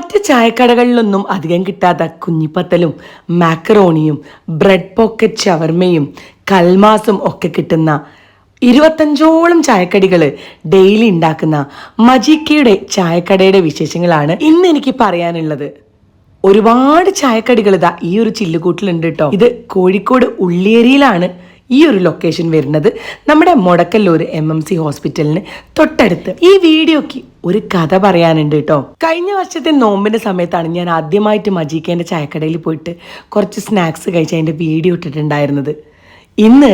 മറ്റ് ചായക്കടകളിലൊന്നും അധികം കിട്ടാത്ത കുഞ്ഞിപ്പത്തലും മാക്കറോണിയും ബ്രെഡ് പോക്കറ്റ് ഷവർമയും കൽമാസും ഒക്കെ കിട്ടുന്ന ഇരുപത്തഞ്ചോളം ചായക്കടികൾ ഡെയിലി ഉണ്ടാക്കുന്ന മജീക്കയുടെ ചായക്കടയുടെ വിശേഷങ്ങളാണ് ഇന്ന് എനിക്ക് പറയാനുള്ളത്. ഒരുപാട് ചായക്കടികൾ ഇതാ ഈ ഒരു ചില്ലുകൂട്ടിലുണ്ട് കേട്ടോ ഇത് കോഴിക്കോട് ഉള്ളിയേരിയിലാണ് ഈ ഒരു ലൊക്കേഷൻ വരുന്നത് നമ്മുടെ മുടക്കല്ലൂർ എം എം സി ഹോസ്പിറ്റലിന് തൊട്ടടുത്ത്. ഈ വീഡിയോക്ക് ഒരു കഥ പറയാനുണ്ട് കേട്ടോ. കഴിഞ്ഞ വർഷത്തെ നോമ്പിന്റെ സമയത്താണ് ഞാൻ ആദ്യമായിട്ട് മജീക്കേന്റെ ചായക്കടയിൽ പോയിട്ട് കുറച്ച് സ്നാക്സ് കഴിച്ച് അതിന്റെ വീഡിയോ ഇട്ടിട്ടുണ്ടായിരുന്നത്. ഇന്ന്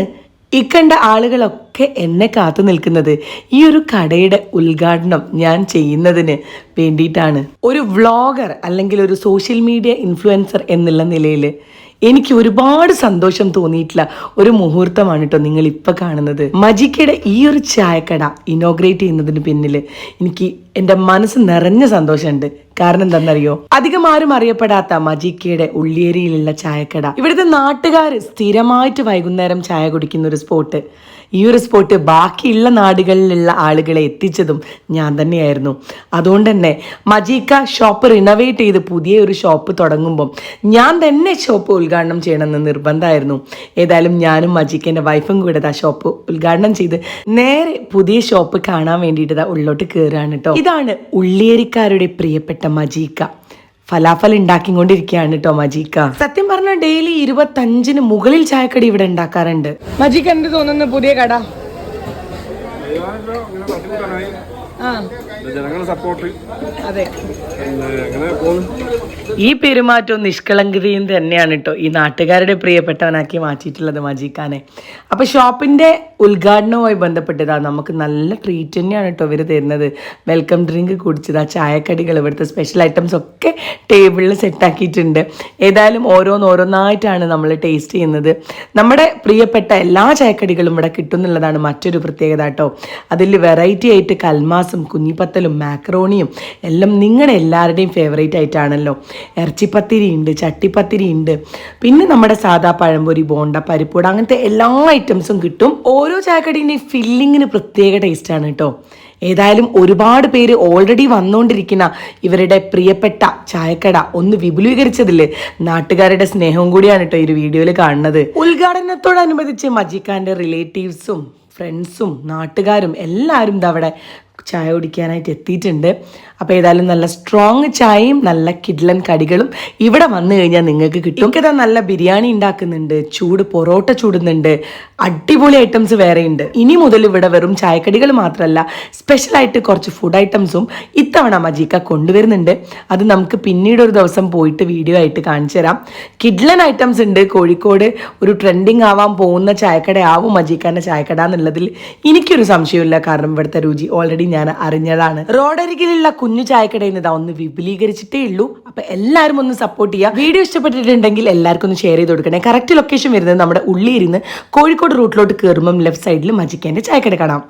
ഇക്കണ്ട ആളുകളൊക്കെ എന്നെ കാത്തു നിൽക്കുന്നത് ഈ ഒരു കടയുടെ ഉദ്ഘാടനം ഞാൻ ചെയ്യുന്നതിന് വേണ്ടിയിട്ടാണ്. ഒരു വ്ളോഗർ അല്ലെങ്കിൽ ഒരു സോഷ്യൽ മീഡിയ ഇൻഫ്ലുവൻസർ എന്നുള്ള നിലയിൽ എനിക്ക് ഒരുപാട് സന്തോഷം തോന്നിയിട്ടുള്ള ഒരു മുഹൂർത്തമാണ് കേട്ടോ നിങ്ങൾ ഇപ്പൊ കാണുന്നത്. മജിക്കയുടെ ഈ ഒരു ചായക്കട ഇനോഗ്രേറ്റ് ചെയ്യുന്നതിന് പിന്നിൽ എനിക്ക് എന്റെ മനസ്സ് നിറഞ്ഞ സന്തോഷമുണ്ട്. കാരണം എന്താണെന്നറിയോ? അധികം ആരും അറിയപ്പെടാത്ത മജിക്കയുടെ ഉള്ളിയേരിയിലുള്ള ചായക്കട. ഇവിടുത്തെ നാട്ടുകാർ സ്ഥിരമായിട്ട് വൈകുന്നേരം ചായ കുടിക്കുന്ന ഒരു സ്പോട്ട്. ഈ ഒരു സ്പോട്ട് ബാക്കിയുള്ള നാടുകളിലുള്ള ആളുകളെ എത്തിച്ചതും ഞാൻ തന്നെയായിരുന്നു. അതുകൊണ്ട് തന്നെ മജീക്ക ഷോപ്പ് റിനോവേറ്റ് ചെയ്ത് പുതിയ ഒരു ഷോപ്പ് തുടങ്ങുമ്പം ഞാൻ തന്നെ ഷോപ്പ് ഉദ്ഘാടനം ചെയ്യണമെന്ന് നിർബന്ധമായിരുന്നു. ഏതായാലും ഞാനും മജീക്കന്റെ വൈഫും കൂടെ ആ ഷോപ്പ് ഉദ്ഘാടനം ചെയ്ത് നേരെ പുതിയ ഷോപ്പ് കാണാൻ വേണ്ടിയിട്ട് ഉള്ളോട്ട് കയറുകയാണ് കേട്ടോ ഇതാണ് ഉള്ളിയേരിക്കാരുടെ പ്രിയപ്പെട്ട മജീക്ക. ഫലാഫൽ ഉണ്ടാക്കിക്കൊണ്ടിരിക്കുകയാണ് കേട്ടോ മജീക്ക. സത്യം പറഞ്ഞ ഡെയിലി ഇരുപത്തഞ്ചിന് മുകളിൽ ചായക്കടി ഇവിടെ ഉണ്ടാക്കാറുണ്ട്. മജീക്ക എന്ത് തോന്നുന്നു പുതിയ കട? ജനങ്ങളുടെ സപ്പോർട്ട് അതെ. അങ്ങനെ ഈ പെരുമാറ്റവും നിഷ്കളങ്കതയും തന്നെയാണ് കേട്ടോ ഈ നാട്ടുകാരുടെ പ്രിയപ്പെട്ടവനാക്കി മാറ്റിയിട്ടുള്ളത് മജീഖാനെ അപ്പൊ ഷോപ്പിന്റെ ഉദ്ഘാടനവുമായി ബന്ധപ്പെട്ടതാ നമുക്ക് നല്ല ട്രീറ്റ് തന്നെയാണ് കേട്ടോ ഇവർ തരുന്നത്. വെൽക്കം ഡ്രിങ്ക് കുടിച്ചത് ആ ചായക്കടികൾ ഇവിടുത്തെ സ്പെഷ്യൽ ഐറ്റംസ് ഒക്കെ ടേബിളിൽ സെറ്റാക്കിയിട്ടുണ്ട് ഏതായാലും ഓരോന്ന് ഓരോന്നായിട്ടാണ് നമ്മൾ ടേസ്റ്റ് ചെയ്യുന്നത്. നമ്മുടെ പ്രിയപ്പെട്ട എല്ലാ ചായക്കടികളും ഇവിടെ കിട്ടും എന്നുള്ളതാണ് മറ്റൊരു പ്രത്യേകത കേട്ടോ അതിൽ വെറൈറ്റി ആയിട്ട് കൽമാസും കുഞ്ഞിപ്പത്തലും മാക്രോണിയും എല്ലാം നിങ്ങളുടെ എല്ലാവരുടെയും ഫേവറേറ്റ് ആയിട്ടാണല്ലോ. ഇറച്ചിപ്പത്തിരി ഉണ്ട് ചട്ടിപ്പത്തിരി ഉണ്ട് പിന്നെ നമ്മുടെ സാധാ പഴംപൊരി ബോണ്ട പരിപ്പൂട അങ്ങനത്തെ എല്ലാ ഐറ്റംസും കിട്ടും. ഓരോ ചായക്കടീന്റെയും ഫില്ലിങ്ങിന് പ്രത്യേക ടേസ്റ്റാണ് കേട്ടോ ഏതായാലും ഒരുപാട് പേര് ഓൾറെഡി വന്നുകൊണ്ടിരിക്കുന്ന ഇവരുടെ പ്രിയപ്പെട്ട ചായക്കട ഒന്ന് വിപുലീകരിച്ചതിൽ നാട്ടുകാരുടെ സ്നേഹവും കൂടിയാണ് കേട്ടോ ഈ വീഡിയോയിൽ കാണുന്നത്. ഉദ്ഘാടനത്തോടനുബന്ധിച്ച് മജിക്കാന്റെ റിലേറ്റീവ്സും ഫ്രണ്ട്സും നാട്ടുകാരും എല്ലാവരും ഇതവിടെ ചായ കുടിക്കാനായിട്ട് എത്തിയിട്ടുണ്ട്. അപ്പോൾ ഏതായാലും നല്ല സ്ട്രോങ് ചായയും നല്ല കിഡ്ലൻ കടികളും ഇവിടെ വന്നു കഴിഞ്ഞാൽ നിങ്ങൾക്ക് കിട്ടും. എനിക്കതാ നല്ല ബിരിയാണി ഉണ്ടാക്കുന്നുണ്ട് ചൂട് പൊറോട്ട ചൂടുന്നുണ്ട് അടിപൊളി ഐറ്റംസ് വേറെ ഉണ്ട്. ഇനി മുതൽ ഇവിടെ വെറും ചായക്കടികൾ മാത്രമല്ല സ്പെഷ്യലായിട്ട് കുറച്ച് ഫുഡ് ഐറ്റംസും ഇത്തവണ മജീക്ക കൊണ്ടുവരുന്നുണ്ട്. അത് നമുക്ക് പിന്നീട് ഒരു ദിവസം പോയിട്ട് വീഡിയോ ആയിട്ട് കാണിച്ചു തരാം. കിഡ്ലൻ ഐറ്റംസ് ഉണ്ട്. കോഴിക്കോട് ഒരു ട്രെൻഡിങ് ആവാൻ പോകുന്ന ചായക്കട ആവും മജീക്കാന്റെ ചായക്കട എന്നുള്ളതിൽ എനിക്കൊരു സംശയമില്ല കാരണം ഇവിടുത്തെ രുചി ഓൾറെഡി ഞാൻ അറിഞ്ഞതാണ്. റോഡരികിലുള്ള കുഞ്ഞു ചായക്കടയിൽ നിന്ന് ഒന്ന് വിപുലീകരിച്ചിട്ടേ ഉള്ളൂ. അപ്പൊ എല്ലാവരും ഒന്ന് സപ്പോർട്ട് ചെയ്യുക വീഡിയോ ഇഷ്ടപ്പെട്ടിട്ടുണ്ടെങ്കിൽ എല്ലാവർക്കും ഒന്ന് ഷെയർ ചെയ്ത് കൊടുക്കണേ. കറക്റ്റ് ലൊക്കേഷൻ വരുന്നത് നമ്മുടെ ഉള്ളിയിരുന്ന് കോഴിക്കോട് റൂട്ടിലോട്ട് കയറുമ്പം ലെഫ്റ്റ് സൈഡിൽ മജിക്കേന്റെ ചായക്കട കാണാം.